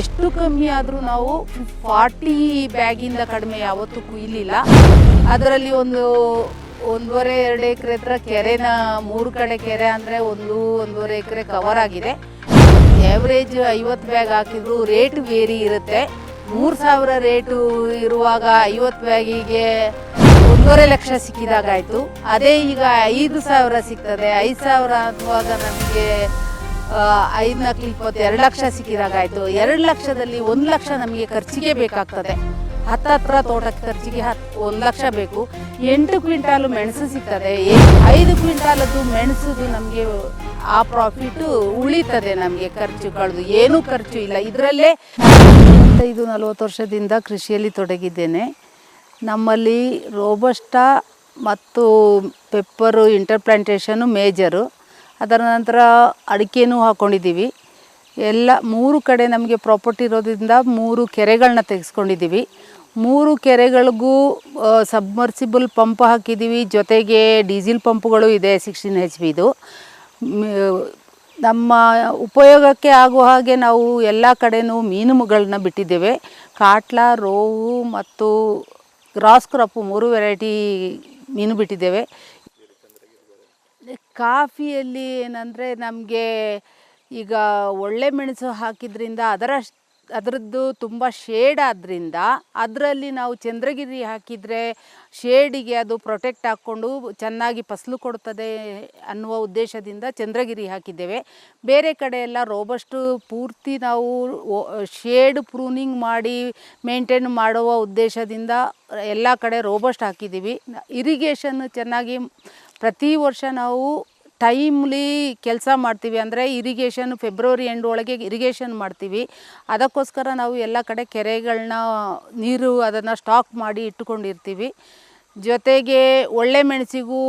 ಎಷ್ಟು ಕಮ್ಮಿ ಆದರೂ ನಾವು ಫಾರ್ಟಿ ಬ್ಯಾಗಿಂದ ಕಡಿಮೆ ಯಾವತ್ತೂ ಕುಯ್ಲಿಲ್ಲ ಅದರಲ್ಲಿ ಒಂದು ಒಂದೂವರೆ, ಎರಡು ಎಕರೆ ಹತ್ರ ಕೆರೆನ, ಮೂರು ಕಡೆ ಕೆರೆ ಅಂದರೆ ಒಂದು, ಒಂದೂವರೆ ಎಕರೆ ಕವರ್ ಆಗಿದೆ. ಆವ್ರೇಜ್ ಐವತ್ತು ಬ್ಯಾಗ್ ಹಾಕಿದ್ರು ರೇಟ್ ವೇರಿ ಇರುತ್ತೆ. ಮೂರು ಸಾವಿರ ರೇಟು ಇರುವಾಗ ಐವತ್ತು ಬ್ಯಾಗಿಗೆ ಒಂದೂವರೆ ಲಕ್ಷ ಸಿಕ್ಕಿದಾಗಾಯಿತು. ಅದೇ ಈಗ ಐದು ಸಾವಿರ ಸಿಗ್ತದೆ. ಐದು ಸಾವಿರ ಅನ್ನುವಾಗ ನಮಗೆ ಐದು ನಾಲ್ಕು ಇಪ್ಪತ್ತು ಎರಡು ಲಕ್ಷ ಸಿಕ್ಕಿದಾಗಾಯ್ತು. ಎರಡು ಲಕ್ಷದಲ್ಲಿ ಒಂದು ಲಕ್ಷ ನಮಗೆ ಖರ್ಚಿಗೆ ಬೇಕಾಗ್ತದೆ. ಹತ್ತತ್ರ ತೋಟಕ್ಕೆ ಖರ್ಚಿಗೆ ಹತ್ತು ಒಂದು ಲಕ್ಷ ಬೇಕು. ಎಂಟು ಕ್ವಿಂಟಾಲು ಮೆಣಸು ಸಿಗ್ತದೆ. ಐದು ಕ್ವಿಂಟಾಲದ್ದು ಮೆಣಸುದು ನಮಗೆ ಆ ಪ್ರಾಫಿಟ್ಟು ಉಳಿತದೆ ನಮಗೆ ಖರ್ಚು ಕಳೆದು ಏನೂ ಖರ್ಚು ಇಲ್ಲ. ಇದರಲ್ಲೇ ಐದು ನಲವತ್ತು ವರ್ಷದಿಂದ ಕೃಷಿಯಲ್ಲಿ ತೊಡಗಿದ್ದೇನೆ. ನಮ್ಮಲ್ಲಿ ರೋಬಸ್ಟಾ ಮತ್ತು ಪೆಪ್ಪರು ಇಂಟರ್ಪ್ಲಾಂಟೇಷನು ಮೇಜರು ಅದರ ನಂತರ ಅಡಿಕೆನೂ ಹಾಕ್ಕೊಂಡಿದ್ದೀವಿ ಎಲ್ಲ ಮೂರು ಕಡೆ ನಮಗೆ ಪ್ರಾಪರ್ಟಿ ಇರೋದ್ರಿಂದ ಮೂರು ಕೆರೆಗಳನ್ನ ತೆಗೆಸ್ಕೊಂಡಿದ್ದೀವಿ. ಮೂರು ಕೆರೆಗಳಿಗೂ ಸಬ್ಮರ್ಸಿಬಲ್ ಪಂಪ್ ಹಾಕಿದ್ದೀವಿ. ಜೊತೆಗೆ ಡೀಸೆಲ್ ಪಂಪ್ಗಳು ಇದೆ ಸಿಕ್ಸ್ಟೀನ್ ಎಚ್ ಬಿದು ನಮ್ಮ ಉಪಯೋಗಕ್ಕೆ ಆಗುವ ಹಾಗೆ ನಾವು ಎಲ್ಲ ಕಡೆಯೂ ಮೀನುಗಳನ್ನ ಬಿಟ್ಟಿದ್ದೇವೆ. ಕಾಟ್ಲ, ರೋವು ಮತ್ತು ಗ್ರಾಸ್ ಕ್ರಾಪು ಮೂರು ವೆರೈಟಿ ಮೀನು ಬಿಟ್ಟಿದ್ದೇವೆ. ಕಾಫಿಯಲ್ಲಿ ಏನಂದರೆ ನಮಗೆ ಈಗ ಒಳ್ಳೆ ಮೆಣಸು ಹಾಕಿದ್ರಿಂದ ಅದರ ಅದರದ್ದು ತುಂಬ ಶೇಡ್ ಆದ್ದರಿಂದ ಅದರಲ್ಲಿ ನಾವು ಚಂದ್ರಗಿರಿ ಹಾಕಿದರೆ ಶೇಡಿಗೆ ಅದು ಪ್ರೊಟೆಕ್ಟ್ ಹಾಕ್ಕೊಂಡು ಚೆನ್ನಾಗಿ ಫಸಲು ಕೊಡ್ತದೆ ಅನ್ನುವ ಉದ್ದೇಶದಿಂದ ಚಂದ್ರಗಿರಿ ಹಾಕಿದ್ದೇವೆ. ಬೇರೆ ಕಡೆ ಎಲ್ಲ ರೋಬಸ್ಟು ಪೂರ್ತಿ ನಾವು ಶೇಡ್ ಪ್ರೂನಿಂಗ್ ಮಾಡಿ ಮೇಂಟೈನ್ ಮಾಡುವ ಉದ್ದೇಶದಿಂದ ಎಲ್ಲ ಕಡೆ ರೋಬಸ್ಟ್ ಹಾಕಿದ್ದೀವಿ. ಇರಿಗೇಷನ್ ಚೆನ್ನಾಗಿ ಪ್ರತಿ ವರ್ಷ ನಾವು ಟೈಮ್ಲಿ ಕೆಲಸ ಮಾಡ್ತೀವಿ ಅಂದರೆ ಇರಿಗೇಷನ್ ಫೆಬ್ರವರಿ ಎಂಡ್ ಒಳಗೆ ಇರಿಗೇಷನ್ ಮಾಡ್ತೀವಿ. ಅದಕ್ಕೋಸ್ಕರ ನಾವು ಎಲ್ಲ ಕಡೆ ಕೆರೆಗಳನ್ನ ನೀರು ಅದನ್ನು ಸ್ಟಾಕ್ ಮಾಡಿ ಇಟ್ಟುಕೊಂಡಿರ್ತೀವಿ. ಜೊತೆಗೆ ಒಳ್ಳೆ ಮೆಣಸಿಗೂ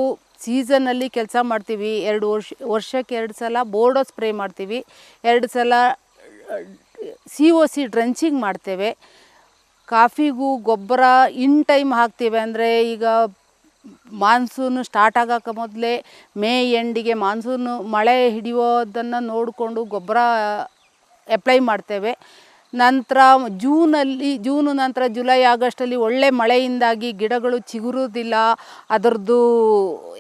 ಸೀಸನಲ್ಲಿ ಕೆಲಸ ಮಾಡ್ತೀವಿ. ಎರಡು ವರ್ಷ, ವರ್ಷಕ್ಕೆ ಎರಡು ಸಲ ಬೋರ್ಡೋ ಸ್ಪ್ರೇ ಮಾಡ್ತೀವಿ. ಎರಡು ಸಲ ಸಿ ಒ ಸಿ ಡ್ರೆಂಚಿಂಗ್ ಮಾಡ್ತೇವೆ. ಕಾಫಿಗೂ ಗೊಬ್ಬರ ಇನ್ ಟೈಮ್ ಹಾಕ್ತೀವಿ ಅಂದರೆ ಈಗ ಮಾನ್ಸೂನು ಸ್ಟಾರ್ಟ್ ಆಗೋಕೆ ಮೊದಲೇ ಮೇ ಎಂಡಿಗೆ ಮಾನ್ಸೂನು ಮಳೆ ಹಿಡಿಯೋದನ್ನು ನೋಡಿಕೊಂಡು ಗೊಬ್ಬರ ಅಪ್ಲೈ ಮಾಡ್ತೇವೆ. ನಂತರ ಜೂನಲ್ಲಿ, ಜೂನು ನಂತರ ಜುಲೈ, ಆಗಸ್ಟಲ್ಲಿ ಒಳ್ಳೆ ಮಳೆಯಿಂದಾಗಿ ಗಿಡಗಳು ಚಿಗುರೋದಿಲ್ಲ ಅದರದ್ದು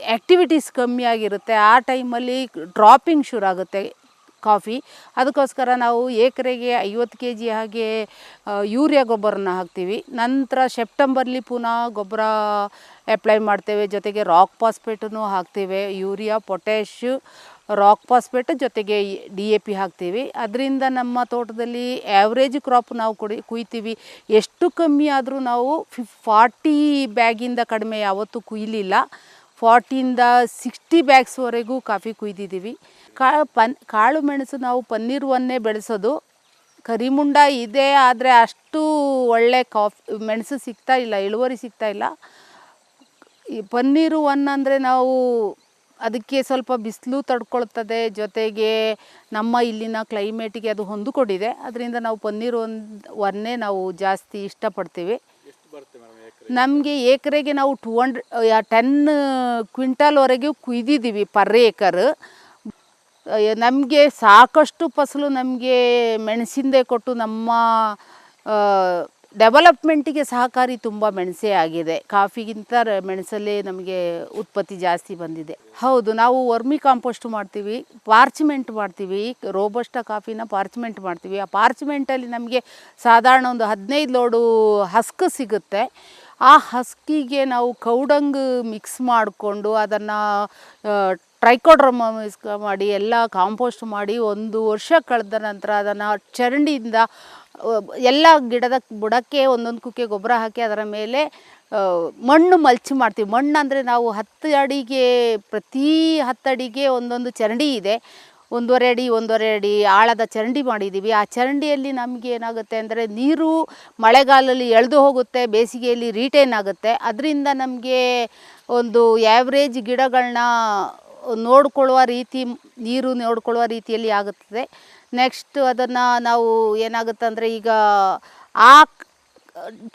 ಆ್ಯಕ್ಟಿವಿಟೀಸ್ ಕಮ್ಮಿಯಾಗಿರುತ್ತೆ ಆ ಟೈಮಲ್ಲಿ ಡ್ರಾಪಿಂಗ್ ಶುರು ಆಗುತ್ತೆ. ಕಾಫಿ. ಅದಕ್ಕೋಸ್ಕರ ನಾವು ಎಕರೆಗೆ ಐವತ್ತು ಕೆ ಜಿ ಹಾಗೆ ಯೂರಿಯಾ ಗೊಬ್ಬರನ ಹಾಕ್ತೀವಿ. ನಂತರ ಸೆಪ್ಟೆಂಬರ್ಲಿ ಪುನಃ ಗೊಬ್ಬರ ಅಪ್ಲೈ ಮಾಡ್ತೇವೆ. ಜೊತೆಗೆ ರಾಕ್ ಪಾಸ್ಪೇಟನ್ನು ಹಾಕ್ತೇವೆ. ಯೂರಿಯಾ ಪೊಟ್ಯಾಶು ರಾಕ್ ಪಾಸ್ಪೇಟ್ ಜೊತೆಗೆ ಡಿ ಎ ಪಿ ಹಾಕ್ತೀವಿ. ಅದರಿಂದ ನಮ್ಮ ತೋಟದಲ್ಲಿ ಆ್ಯಾವ್ರೇಜ್ ಕ್ರಾಪ್ ನಾವು ಕುಡಿ, ಕುಯ್ತೀವಿ. ಎಷ್ಟು ಕಮ್ಮಿ ಆದರೂ ನಾವು ಫಿಫ್, ಫಾರ್ಟಿ ಬ್ಯಾಗಿಂದ ಕಡಿಮೆ ಯಾವತ್ತೂ ಕುಯ್ಲಿಲ್ಲ. ಫಾರ್ಟಿಯಿಂದ ಸಿಕ್ಸ್ಟಿ ಬ್ಯಾಗ್ಸ್ವರೆಗೂ ಕಾಫಿ ಕುಯ್ದಿದ್ದೀವಿ. ಕಾ ಪನ್ ಕಾಳು ಮೆಣಸು ನಾವು ಪನ್ನೀರ್ವನ್ನೇ ಬೆಳೆಸೋದು. ಕರಿಮುಂಡ ಇದೆ, ಆದರೆ ಅಷ್ಟು ಒಳ್ಳೆ ಕಾಫಿ ಮೆಣಸು ಸಿಗ್ತಾ ಇಲ್ಲ, ಇಳುವರಿ ಸಿಗ್ತಾ ಇಲ್ಲ. ಈ ಪನ್ನೀರು ಒನ್ ಅಂದರೆ ನಾವು ಅದಕ್ಕೆ ಸ್ವಲ್ಪ ಬಿಸಿಲು ತಡ್ಕೊಳ್ತದೆ, ಜೊತೆಗೆ ನಮ್ಮ ಇಲ್ಲಿನ ಕ್ಲೈಮೇಟಿಗೆ ಅದು ಹೊಂದಿಕೊಂಡಿದೆ. ಅದರಿಂದ ನಾವು ಪನ್ನೀರು ಒಂದು ಒನ್ನೇ ನಾವು ಜಾಸ್ತಿ ಇಷ್ಟಪಡ್ತೀವಿ. ನಮಗೆ ಏಕರೆಗೆ ನಾವು ಟೂ ಹಂಡ್ರೆ ಟೆನ್ ಕ್ವಿಂಟಲ್ವರೆಗೆ ಕುಯ್ದಿದ್ದೀವಿ ಪರ್ ಏಕರ್. ನಮಗೆ ಸಾಕಷ್ಟು ಫಸಲು ನಮಗೆ ಮೆಣಸಿಂದೆ ಕೊಟ್ಟು ನಮ್ಮ ಡೆವಲಪ್ಮೆಂಟಿಗೆ ಸಹಕಾರಿ ತುಂಬ ಮೆಣಸೇ ಆಗಿದೆ. ಕಾಫಿಗಿಂತ ಮೆಣಸಲ್ಲೇ ನಮಗೆ ಉತ್ಪತ್ತಿ ಜಾಸ್ತಿ ಬಂದಿದೆ. ಹೌದು, ನಾವು ವರ್ಮಿ ಕಾಂಪೋಸ್ಟ್ ಮಾಡ್ತೀವಿ, ಪಾರ್ಚ್ಮೆಂಟ್ ಮಾಡ್ತೀವಿ, ರೋಬಸ್ಟ ಕಾಫಿನ ಪಾರ್ಚ್ಮೆಂಟ್ ಮಾಡ್ತೀವಿ. ಆ ಪಾರ್ಚ್ಮೆಂಟಲ್ಲಿ ನಮಗೆ ಸಾಧಾರಣ ಒಂದು ಹದಿನೈದು ಲೋಡು ಹಸ್ಕ್ ಸಿಗುತ್ತೆ. ಆ ಹಸ್ಕಿಗೆ ನಾವು ಕೌಡಂಗ್ ಮಿಕ್ಸ್ ಮಾಡಿಕೊಂಡು ಅದನ್ನು ಟ್ರೈಕೋಡ್ರಮ ಮಾಡಿ ಎಲ್ಲ ಕಾಂಪೋಸ್ಟ್ ಮಾಡಿ ಒಂದು ವರ್ಷ ಕಳೆದ ನಂತರ ಅದನ್ನು ಚರಂಡಿಯಿಂದ ಎಲ್ಲ ಗಿಡದ ಬುಡಕ್ಕೆ ಒಂದೊಂದು ಕುಕ್ಕೆ ಗೊಬ್ಬರ ಹಾಕಿ ಅದರ ಮೇಲೆ ಮಣ್ಣು ಮಲ್ಚಿ ಮಾಡ್ತೀವಿ. ಮಣ್ಣು ಅಂದರೆ ನಾವು ಹತ್ತು ಅಡಿಗೆ, ಪ್ರತಿ ಹತ್ತು ಅಡಿಗೆ ಒಂದೊಂದು ಚರಂಡಿ ಇದೆ. ಒಂದೂವರೆ ಅಡಿ ಒಂದೂವರೆ ಅಡಿ ಆಳದ ಚರಂಡಿ ಮಾಡಿದ್ದೀವಿ. ಆ ಚರಂಡಿಯಲ್ಲಿ ನಮಗೆ ಏನಾಗುತ್ತೆ ಅಂದರೆ ನೀರು ಮಳೆಗಾಲದಲ್ಲಿ ಎಳೆದು ಹೋಗುತ್ತೆ, ಬೇಸಿಗೆಯಲ್ಲಿ ರೀಟೇನ್ ಆಗುತ್ತೆ. ಅದರಿಂದ ನಮಗೆ ಒಂದು ಆ್ಯಾವ್ರೇಜ್ ಗಿಡಗಳನ್ನ ನೋಡಿಕೊಳ್ಳುವ ರೀತಿ, ನೀರು ನೋಡಿಕೊಳ್ಳುವ ರೀತಿಯಲ್ಲಿ ಆಗುತ್ತದೆ. ನೆಕ್ಸ್ಟ್ ಅದನ್ನು ನಾವು ಏನಾಗುತ್ತೆ ಅಂದರೆ ಈಗ ಆ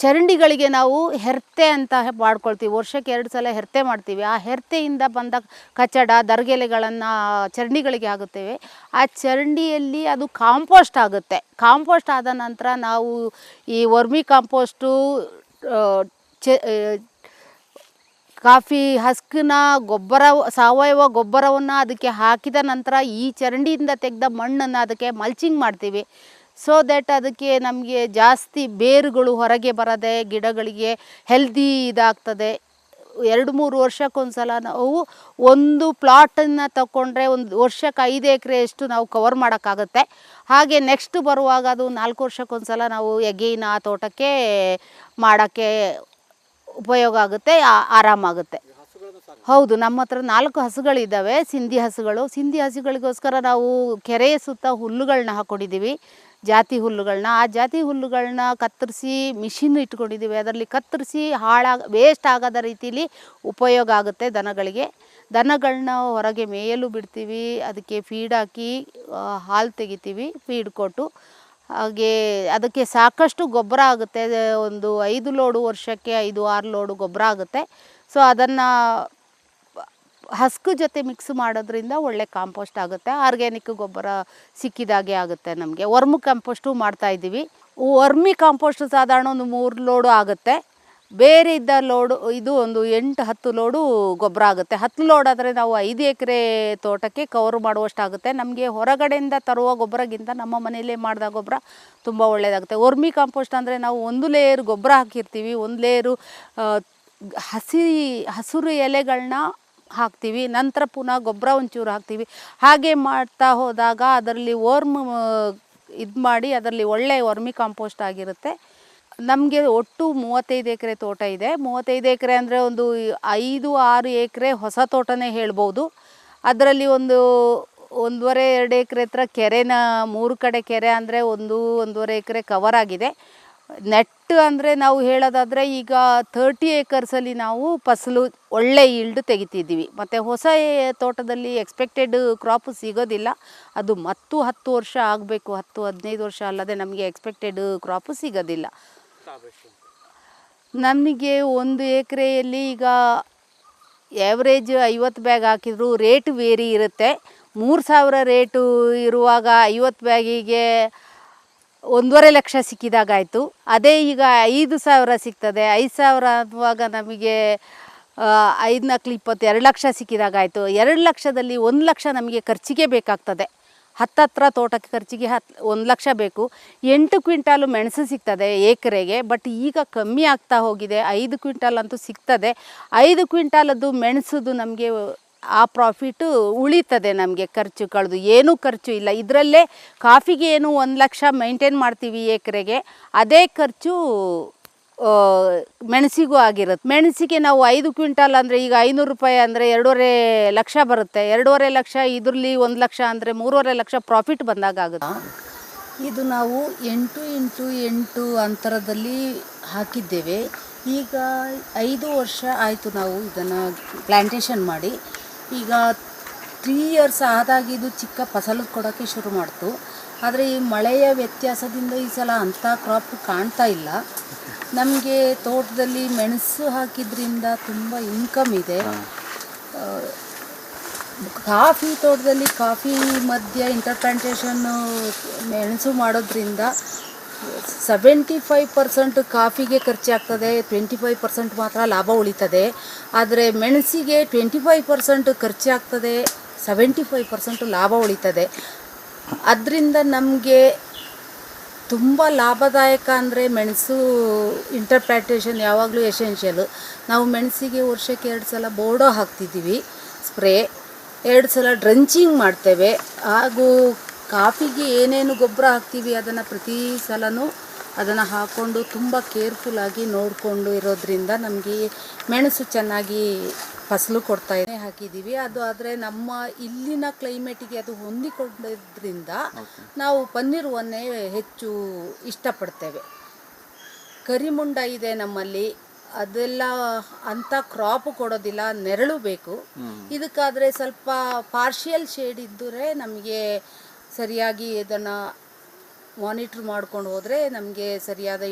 ಚರಂಡಿಗಳಿಗೆ ನಾವು ಹೆರ್ತೆ ಅಂತ ಮಾಡ್ಕೊಳ್ತೀವಿ. ವರ್ಷಕ್ಕೆ ಎರಡು ಸಲ ಹೆರ್ತೆ ಮಾಡ್ತೀವಿ. ಆ ಹೆರ್ತೆಯಿಂದ ಬಂದ ಕಚಡ, ದರ್ಗೆಲೆಗಳನ್ನು ಚರಂಡಿಗಳಿಗೆ ಆಗುತ್ತೇವೆ ಆ ಚರಂಡಿಯಲ್ಲಿ ಅದು ಕಾಂಪೋಸ್ಟ್ ಆಗುತ್ತೆ. ಕಾಂಪೋಸ್ಟ್ ಆದ ನಂತರ ನಾವು ಈ ವರ್ಮಿ ಕಾಂಪೋಸ್ಟು ಚೆ ಕಾಫಿ ಹಸ್ಕಿನ ಗೊಬ್ಬರ, ಸಾವಯವ ಗೊಬ್ಬರವನ್ನು ಅದಕ್ಕೆ ಹಾಕಿದ ನಂತರ ಈ ಚರಂಡಿಯಿಂದ ತೆಗೆದ ಮಣ್ಣನ್ನು ಅದಕ್ಕೆ ಮಲ್ಚಿಂಗ್ ಮಾಡ್ತೀವಿ. ಸೊ ದ್ಯಾಟ್ ಅದಕ್ಕೆ ನಮಗೆ ಜಾಸ್ತಿ ಬೇರುಗಳು ಹೊರಗೆ ಬರದೆ ಗಿಡಗಳಿಗೆ ಹೆಲ್ದಿ ಇದಾಗ್ತದೆ. ಎರಡು ಮೂರು ವರ್ಷಕ್ಕೊಂದ್ಸಲ ನಾವು ಒಂದು ಪ್ಲಾಟನ್ನು ತಗೊಂಡ್ರೆ ಒಂದು ವರ್ಷಕ್ಕೆ ಐದು ಎಕರೆಯಷ್ಟು ನಾವು ಕವರ್ ಮಾಡೋಕ್ಕಾಗುತ್ತೆ. ಹಾಗೆ ನೆಕ್ಸ್ಟ್ ಬರುವಾಗ ಅದು ನಾಲ್ಕು ವರ್ಷಕ್ಕೊಂದ್ಸಲ ನಾವು ಎಗೈನ್ ಆ ತೋಟಕ್ಕೆ ಮಾಡೋಕ್ಕೆ ಉಪಯೋಗ ಆಗುತ್ತೆ ಆರಾಮಾಗುತ್ತೆ ಹೌದು, ನಮ್ಮ ಹತ್ರ ನಾಲ್ಕು ಹಸುಗಳಿದ್ದಾವೆ, ಸಿಂಧಿ ಹಸುಗಳು. ಸಿಂಧಿ ಹಸುಗಳಿಗೋಸ್ಕರ ನಾವು ಕೆರೆಯ ಸುತ್ತ ಹುಲ್ಲುಗಳನ್ನ ಹಾಕ್ಕೊಂಡಿದ್ದೀವಿ ಜಾತಿ ಹುಲ್ಲುಗಳನ್ನ ಆ ಜಾತಿ ಹುಲ್ಲುಗಳನ್ನ ಕತ್ತರಿಸಿ ಮಿಷಿನ್ ಇಟ್ಕೊಂಡಿದ್ದೀವಿ. ಅದರಲ್ಲಿ ಕತ್ತರಿಸಿ ಹಾಳಾಗ ವೇಸ್ಟ್ ಆಗದ ರೀತಿಲಿ ಉಪಯೋಗ ಆಗುತ್ತೆ ದನಗಳಿಗೆ. ದನಗಳನ್ನ ಹೊರಗೆ ಮೇಯಲು ಬಿಡ್ತೀವಿ. ಅದಕ್ಕೆ ಫೀಡ್ ಹಾಕಿ ಹಾಲು ತೆಗಿತೀವಿ ಫೀಡ್ ಕೊಟ್ಟು. ಹಾಗೆ ಅದಕ್ಕೆ ಸಾಕಷ್ಟು ಗೊಬ್ಬರ ಆಗುತ್ತೆ. ಒಂದು ಐದು ಲೋಡು ವರ್ಷಕ್ಕೆ ಐದು ಆರು ಲೋಡು ಗೊಬ್ಬರ ಆಗುತ್ತೆ. ಸೊ ಅದನ್ನು ಹಸ್ಕು ಜೊತೆ ಮಿಕ್ಸ್ ಮಾಡೋದ್ರಿಂದ ಒಳ್ಳೆ ಕಾಂಪೋಸ್ಟ್ ಆಗುತ್ತೆ. ಆರ್ಗ್ಯಾನಿಕ್ ಗೊಬ್ಬರ ಸಿಕ್ಕಿದಾಗೆ ಆಗುತ್ತೆ ನಮಗೆ. ವರ್ಮ್ ಕಾಂಪೋಸ್ಟು ಮಾಡ್ತಾ ಇದ್ದೀವಿ. ವರ್ಮಿ ಕಾಂಪೋಸ್ಟ್ ಸಾಧಾರಣ ಒಂದು ಮೂರು ಲೋಡು ಆಗುತ್ತೆ. ಬೇರೆ ಇದ್ದ ಲೋಡು ಇದು ಒಂದು ಎಂಟು, ಹತ್ತು ಲೋಡು ಗೊಬ್ಬರ ಆಗುತ್ತೆ. ಹತ್ತು ಲೋಡ್ ಆದರೆ ನಾವು ಐದು ಎಕರೆ ತೋಟಕ್ಕೆ ಕವರ್ ಮಾಡುವಷ್ಟಾಗುತ್ತೆ. ನಮಗೆ ಹೊರಗಡೆಯಿಂದ ತರುವ ಗೊಬ್ಬರಗಿಂತ ನಮ್ಮ ಮನೆಯಲ್ಲೇ ಮಾಡಿದ ಗೊಬ್ಬರ ತುಂಬ ಒಳ್ಳೆಯದಾಗುತ್ತೆ ವರ್ಮಿ ಕಾಂಪೋಸ್ಟ್ ಅಂದರೆ ನಾವು ಒಂದು ಲೇಯರ್ ಗೊಬ್ಬರ ಹಾಕಿರ್ತೀವಿ. ಒಂದು ಲೇಯರು ಹಸಿ, ಹಸಿರು ಎಲೆಗಳನ್ನ ಹಾಕ್ತೀವಿ, ನಂತರ ಪುನಃ ಗೊಬ್ಬರ ಒಂಚೂರು ಹಾಕ್ತೀವಿ. ಹಾಗೆ ಮಾಡ್ತಾ ಹೋದಾಗ ಅದರಲ್ಲಿ ವರ್ಮ್ ಇದು ಮಾಡಿ ಅದರಲ್ಲಿ ಒಳ್ಳೆ ವರ್ಮಿ ಕಾಂಪೋಸ್ಟ್ ಆಗಿರುತ್ತೆ. ನಮಗೆ ಒಟ್ಟು ಮೂವತ್ತೈದು ಎಕರೆ ತೋಟ ಇದೆ. ಮೂವತ್ತೈದು ಎಕರೆ ಅಂದರೆ ಒಂದು ಐದು, ಆರು ಎಕರೆ ಹೊಸ ತೋಟನೇ ಹೇಳ್ಬೋದು. ಅದರಲ್ಲಿ ಒಂದು ಒಂದೂವರೆ, ಎರಡು ಎಕರೆ ಹತ್ರ ಕೆರೆನ, ಮೂರು ಕಡೆ ಕೆರೆ ಅಂದರೆ ಒಂದು ಒಂದೂವರೆ ಎಕರೆ ಕವರ್ ಆಗಿದೆ. ನೆಟ್ ಅಂದರೆ ನಾವು ಹೇಳೋದಾದರೆ ಈಗ ತರ್ಟಿ ಏಕರ್ಸಲ್ಲಿ ನಾವು ಫಸಲು ಒಳ್ಳೆ ಈಲ್ಡ್ ತೆಗಿತಿದ್ದೀವಿ. ಮತ್ತು ಹೊಸ ತೋಟದಲ್ಲಿ ಎಕ್ಸ್ಪೆಕ್ಟೆಡ್ ಕ್ರಾಪ್ ಸಿಗೋದಿಲ್ಲ. ಅದು ಮತ್ತು ಹತ್ತು ವರ್ಷ ಆಗಬೇಕು, ಹತ್ತು, ಹದಿನೈದು ವರ್ಷ ಅಲ್ಲದೆ ನಮಗೆ ಎಕ್ಸ್ಪೆಕ್ಟೆಡ್ ಕ್ರಾಪ್ ಸಿಗೋದಿಲ್ಲ. ನಮಗೆ ಒಂದು ಎಕರೆಯಲ್ಲಿ ಈಗ ಆ್ಯಾವ್ರೇಜ್ ಐವತ್ತು ಬ್ಯಾಗ್ ಹಾಕಿದ್ರು ರೇಟ್ ವೇರಿ ಇರುತ್ತೆ. ಮೂರು ಸಾವಿರ ರೇಟು ಇರುವಾಗ ಐವತ್ತು ಬ್ಯಾಗಿಗೆ ಒಂದೂವರೆ ಲಕ್ಷ ಸಿಕ್ಕಿದಾಗಾಯಿತು. ಅದೇ ಈಗ ಐದು ಸಾವಿರ ಸಿಗ್ತದೆ. ಐದು ಸಾವಿರ ಅನ್ನುವಾಗ ನಮಗೆ ಐದು ನಾಲ್ಕು ಇಪ್ಪತ್ತು ಎರಡು ಲಕ್ಷ ಸಿಕ್ಕಿದಾಗಾಯಿತು. ಎರಡು ಲಕ್ಷದಲ್ಲಿ ಒಂದು ಲಕ್ಷ ನಮಗೆ ಖರ್ಚಿಗೆ ಬೇಕಾಗ್ತದೆ. ಹತ್ತತ್ರ ತೋಟಕ್ಕೆ ಖರ್ಚಿಗೆ ಹತ್ತು ಒಂದು ಲಕ್ಷ ಬೇಕು. ಎಂಟು ಕ್ವಿಂಟಾಲು ಮೆಣಸು ಸಿಗ್ತದೆ ಏಕರೆಗೆ, ಬಟ್ ಈಗ ಕಮ್ಮಿ ಆಗ್ತಾ ಹೋಗಿದೆ. ಐದು ಕ್ವಿಂಟಾಲ್ ಅಂತೂ ಸಿಗ್ತದೆ. ಐದು ಕ್ವಿಂಟಾಲದ್ದು ಮೆಣಸುದು ನಮಗೆ ಆ ಪ್ರಾಫಿಟು ಉಳಿತದೆ ನಮಗೆ ಖರ್ಚು ಕಳೆದು. ಏನೂ ಖರ್ಚು ಇಲ್ಲ. ಇದರಲ್ಲೇ ಕಾಫಿಗೆ ಏನು ಒಂದು ಲಕ್ಷ ಮೈಂಟೈನ್ ಮಾಡ್ತೀವಿ ಎಕರೆಗೆ. ಅದೇ ಖರ್ಚು ಮೆಣಸಿಗೂ ಆಗಿರುತ್ತೆ. ಮೆಣಸಿಗೆ ನಾವು ಐದು ಕ್ವಿಂಟಲ್ ಅಂದರೆ ಈಗ ಐನೂರು ರೂಪಾಯಿ ಅಂದರೆ ಎರಡೂವರೆ ಲಕ್ಷ ಬರುತ್ತೆ. ಎರಡೂವರೆ ಲಕ್ಷ ಇದರಲ್ಲಿ ಒಂದು ಲಕ್ಷ ಅಂದರೆ ಮೂರುವರೆ ಲಕ್ಷ ಪ್ರಾಫಿಟ್ ಬಂದಾಗ ಆಗುತ್ತೆ. ಇದು ನಾವು ಎಂಟು ಇಂಟು ಎಂಟು ಅಂತರದಲ್ಲಿ ಹಾಕಿದ್ದೇವೆ. ಈಗ ಐದು ವರ್ಷ ಆಯಿತು ನಾವು ಇದನ್ನು ಪ್ಲ್ಯಾಂಟೇಷನ್ ಮಾಡಿ. ಈಗ ತ್ರೀ ಇಯರ್ಸ್ ಆದಾಗ ಇದು ಚಿಕ್ಕ ಫಸಲು ಕೊಡೋಕ್ಕೆ ಶುರು ಮಾಡ್ತು. ಆದರೆ ಈ ಮಳೆಯ ವ್ಯತ್ಯಾಸದಿಂದ ಈ ಸಲ ಅಂಥ ಕ್ರಾಪ್ ಕಾಣ್ತಾ ಇಲ್ಲ. ನಮಗೆ ತೋಟದಲ್ಲಿ ಮೆಣಸು ಹಾಕಿದ್ರಿಂದ ತುಂಬ ಇನ್ಕಮ್ ಇದೆ. ಕಾಫಿ ತೋಟದಲ್ಲಿ ಕಾಫಿ ಮಧ್ಯ ಇಂಟರ್ಪ್ಲಾಂಟೇಷನ್ನು ಮೆಣಸು ಮಾಡೋದ್ರಿಂದ ಸೆವೆಂಟಿ ಫೈವ್ ಪರ್ಸೆಂಟ್ ಕಾಫಿಗೆ ಖರ್ಚಾಗ್ತದೆ ಟ್ವೆಂಟಿ ಫೈವ್ ಪರ್ಸೆಂಟ್ ಮಾತ್ರ ಲಾಭ ಉಳಿತದೆ. ಆದರೆ ಮೆಣಸಿಗೆ ಟ್ವೆಂಟಿ ಫೈವ್ ಪರ್ಸೆಂಟ್ ಖರ್ಚಾಗ್ತದೆ ಸೆವೆಂಟಿ ಫೈವ್ ಪರ್ಸೆಂಟ್ ಲಾಭ ಉಳಿತದೆ. ಅದರಿಂದ ನಮಗೆ ತುಂಬ ಲಾಭದಾಯಕ ಅಂದರೆ ಮೆಣಸು ಇಂಟರ್ಪ್ಲಾಂಟೇಷನ್ ಯಾವಾಗಲೂ ಎಸೆನ್ಷಿಯಲು ನಾವು ಮೆಣಸಿಗೆ ವರ್ಷಕ್ಕೆ ಎರಡು ಸಲ ಬೋರ್ಡೋ ಹಾಕ್ತಿದ್ದೀವಿ ಸ್ಪ್ರೇ ಎರಡು ಸಲ ಡ್ರಂಚಿಂಗ್ ಮಾಡ್ತೇವೆ. ಹಾಗೂ ಕಾಫಿಗೆ ಏನೇನು ಗೊಬ್ಬರ ಹಾಕ್ತೀವಿ ಅದನ್ನು ಪ್ರತಿ ಸಲನೂ ಅದನ್ನು ಹಾಕ್ಕೊಂಡು ತುಂಬ ಕೇರ್ಫುಲ್ಲಾಗಿ ನೋಡಿಕೊಂಡು ಇರೋದ್ರಿಂದ ನಮಗೆ ಮೆಣಸು ಚೆನ್ನಾಗಿ ಫಸಲು ಕೊಡ್ತಾ ಇದೆ. ಹಾಕಿದ್ದೀವಿ ಅದು ಆದರೆ ನಮ್ಮ ಇಲ್ಲಿನ ಕ್ಲೈಮೇಟಿಗೆ ಅದು ಹೊಂದಿಕೊಂಡಿದ್ರಿಂದ ನಾವು ಪನ್ನೀರುವನ್ನೇ ಹೆಚ್ಚು ಇಷ್ಟಪಡ್ತೇವೆ. ಕರಿಮುಂಡ ಇದೆ ನಮ್ಮಲ್ಲಿ. ಅದೆಲ್ಲ ಅಂಥ ಕ್ರಾಪ್ ಕೊಡೋದಿಲ್ಲ ನೆರಳು ಬೇಕು. ಇದಕ್ಕಾದರೆ ಸ್ವಲ್ಪ ಪಾರ್ಷಿಯಲ್ ಶೇಡ್ ಇದ್ದರೆ ನಮಗೆ ಸರಿಯಾಗಿ ಇದನ್ನು ಮಾನಿಟ್ರ್ ಮಾಡ್ಕೊಂಡು ಹೋದರೆ ನಮಗೆ ಸರಿಯಾದ